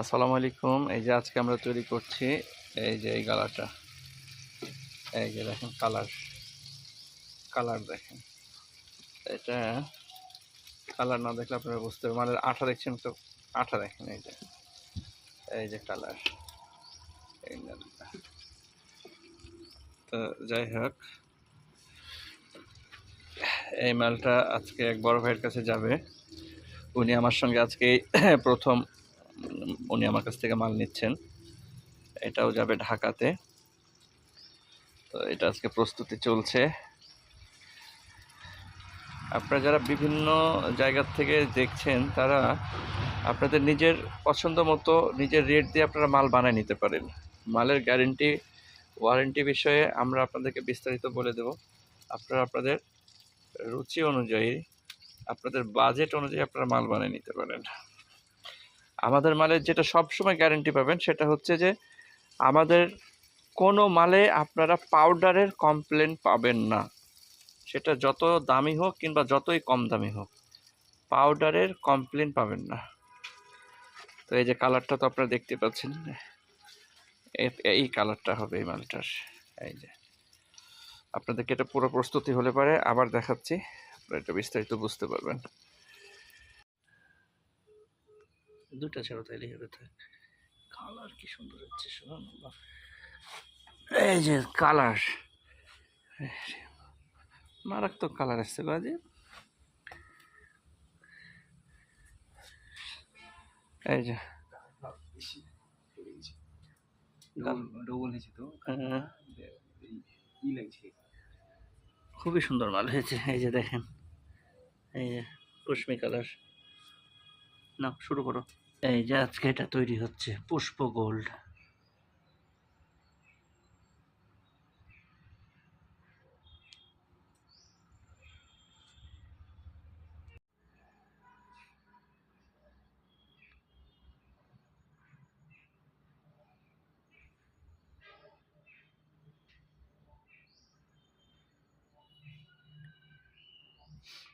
আসসালামু আলাইকুম। এই যে আজকে আমরা তৈরি করছি এই যে এই গালাটা। এই যে দেখেন কালার। কালার দেখেন। এটা কালার না দেখলে আপনারা বুঝতে পারবেন। মানে আঠা দেখছেন তো, আঠা দেখেন এই যে। এই যে কালার। এই। তো যাই হোক। এই মালটা আজকে এক বড় ভাইয়ের কাছে যাবে। উনি আমার সঙ্গে আজকে প্রথম উনি আমার কাছ থেকে মাল নিচ্ছেন। এটাও যাবে ঢাকাতে। তো এটা আজকে প্রস্তুতি চলছে। আপনারা যারা বিভিন্ন জায়গার থেকে দেখছেন, তারা আপনাদের নিজের পছন্দ মতো নিজের রেট দিয়ে আপনারা মাল বানায় নিতে পারেন। মালের গ্যারেন্টি ওয়ারেন্টি বিষয়ে আমরা আপনাদেরকে বিস্তারিত বলে দেব। আপনারা আপনাদের রুচি অনুযায়ী, আপনাদের বাজেট অনুযায়ী আপনারা মাল বানিয়ে নিতে পারেন। আমাদের মালের যেটা সবসময় গ্যারেন্টি পাবেন সেটা হচ্ছে যে আমাদের কোনো মালে আপনারা পাউডারের কমপ্লেন পাবেন না। সেটা যত দামি হোক কিংবা যতই কম দামি হোক পাউডারের কমপ্লেন পাবেন না। তো এই যে কালারটা তো আপনারা দেখতে পাচ্ছেন। এই কালারটা হবে এই মালটার। এই যে। আপনাদেরকে এটা পুরো প্রস্তুতি হলে পারে। আবার দেখাচ্ছি। আপনারা এটা বিস্তারিত বুঝতে পারবেন। দুটা ছাড়া তাইলে হবে থাক কালার কি সুন্দর হচ্ছে সুবহানাল্লাহ। এই যে কালার মারাত্মক কালার আসছে বাজে এই যে। হ্যাঁ, খুবই সুন্দর মাল হয়েছে এই যে দেখেন। এই যে কুশমি কালার না শুরু করো। এই যে আজকে এটা তৈরি হচ্ছে পুষ্প গোল্ড। you